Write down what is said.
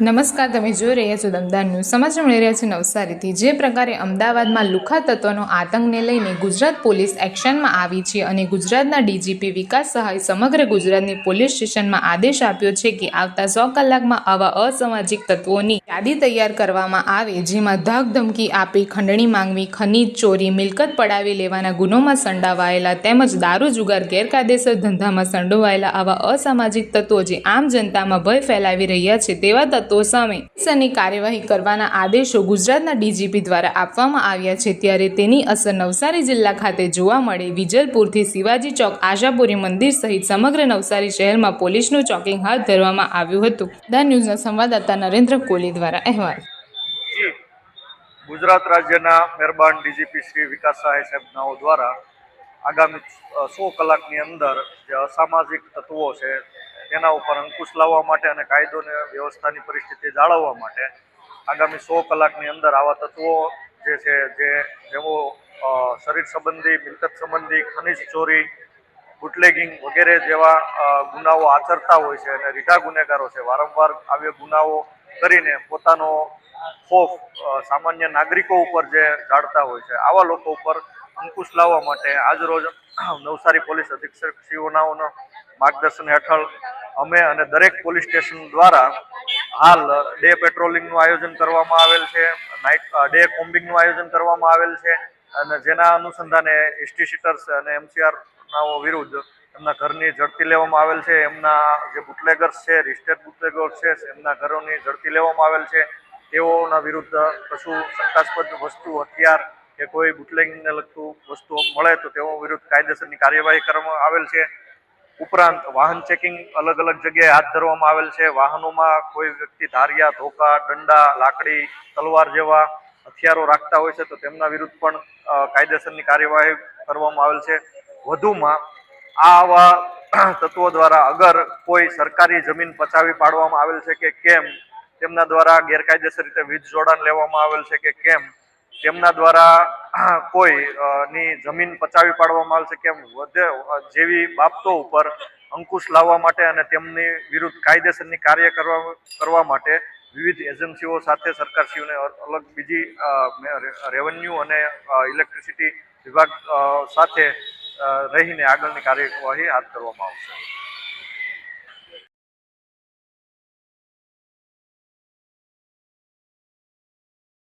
નમસ્કાર, તમે જોઈ રહ્યા છો દમદાર ન્યૂઝ. સમાચાર મળી રહ્યા છે નવસારીથી. જે પ્રકારે અમદાવાદમાં લુખા તત્વનો આતંકને લઈને ગુજરાત પોલીસ એક્શનમાં આવી છે અને ગુજરાતના ડીજીપી વિકાસ સહાય સમગ્ર ગુજરાતની પોલીસ સ્ટેશનમાં આદેશ આપ્યો છે કે આવતા સો કલાકમાં આવા અસામાજિક તત્વોની યાદી તૈયાર કરવામાં આવે, જેમાં ધક ધમકી આપી, ખંડણી માંગવી, ખનીજ ચોરી, મિલકત પડાવી લેવાના ગુનોમાં સંડાવાયેલા તેમજ દારૂ જુગાર, ગેરકાયદેસર ધંધામાં સંડોવાયેલા આવા અસામાજિક તત્વો જે આમ જનતામાં ભય ફેલાવી રહ્યા છે તેવા તત્વો સામે કાયદેસરની કાર્યવાહી કરવાના આદેશો ગુજરાતના ડીજીપી દ્વારા આપવામાં આવ્યા છે. ત્યારે તેની અસર નવસારી જિલ્લા ખાતે જોવા મળે વિજલપુરથી શિવાજી ચોક, આશાપુરી મંદિર સહિત સમગ્ર નવસારી શહેરમાં પોલીસનું ચોકિંગ હાથ ધરવામાં આવ્યું હતું. ધ ન્યૂઝના સંવાદદાતા નરેન્દ્ર કોહલી દ્વારા અહેવાલ. ગુજરાત રાજ્યના મહેરબાન ડીજીપી શ્રી વિકાસ સહાય સાહેબ દ્વારા આગામી સો કલાકની અંદર જે અસામાજિક તત્વો છે તેના ઉપર અંકુશ લાવવા માટે અને કાયદો અને વ્યવસ્થાની પરિસ્થિતિ જાળવવા માટે આગામી સો કલાકની અંદર આવા તત્વો જે છે, જે જેઓ શરીર સંબંધી, મિલકત સંબંધી, ખનિજ ચોરી, બુટલેગિંગ વગેરે જેવા ગુનાઓ આચરતા હોય છે અને રીઢા ગુનેગારો છે, વારંવાર આવે ગુનાઓ કરીને પોતાનો ખોફ સામાન્ય નાગરિકો ઉપર જે જાળતા હોય છે. આવા લોકો ઉપર અંકુશ લાવવા માટે આજરોજ નવસારી પોલીસ અધિક્ષક શ્રીઓનાઓના માર્ગદર્શન હેઠળ અમે અને દરેક પોલીસ સ્ટેશન દ્વારા હાલ ડે પેટ્રોલિંગનું આયોજન કરવામાં આવેલ છે, નાઇટ ડે કોમ્બિંગનું આયોજન કરવામાં આવેલ છે અને જેના અનુસંધાને એસટી સીટર્સ અને એમસીઆરનાઓ વિરુદ્ધ એમના ઘરની ઝડપી લેવામાં આવેલ છે, એમના જે બુટલેગર્સ છે રિસ્ટેડ બુટલેગર્સ છે, એમના ઘરોની ઝડપી લેવામાં આવેલ છે, તેઓના વિરુદ્ધ કશું શંકાસ્પદ વસ્તુ, હથિયાર કે કોઈ બુટલેગિંગને લગતું વસ્તુ મળે તો તેઓ વિરુદ્ધ કાયદેસરની કાર્યવાહી કરવામાં આવેલ છે. ઉપરાંત વાહન ચેકિંગ અલગ અલગ જગ્યાએ હાથ ધરવામાં આવેલ છે. વાહનોમાં કોઈ વ્યક્તિ ધારિયા, ધોકા દંડા લાકડી, તલવાર જેવા હથિયારો રાખતા હોય છે તો તેમના વિરુદ્ધ પણ કાયદેસરની કાર્યવાહી કરવામાં આવેલ છે. વધુમાં આ આવા તત્વો દ્વારા અગર કોઈ સરકારી જમીન પચાવી પાડવામાં આવેલ છે કે કેમ, તેમના દ્વારા ગેરકાયદેસર રીતે વીજ જોડાણ લેવામાં આવેલ છે કે કેમ તેમના દ્વારા કોઈ ની જમીન પચાવી પાડવામાં આવશે કેમ વધે જેવી બાબતો ઉપર અંકુશ લાવવા માટે અને તેમની વિરુદ્ધ કાયદેસરની કાર્ય કરવા કરવા માટે વિવિધ એજન્સીઓ સાથે સરકારશ્રીઓને અલગ બીજી રેવન્યુ અને ઇલેક્ટ્રિસિટી વિભાગ સાથે રહીને આગળની કાર્યવાહી હાથ ધરવામાં આવશે.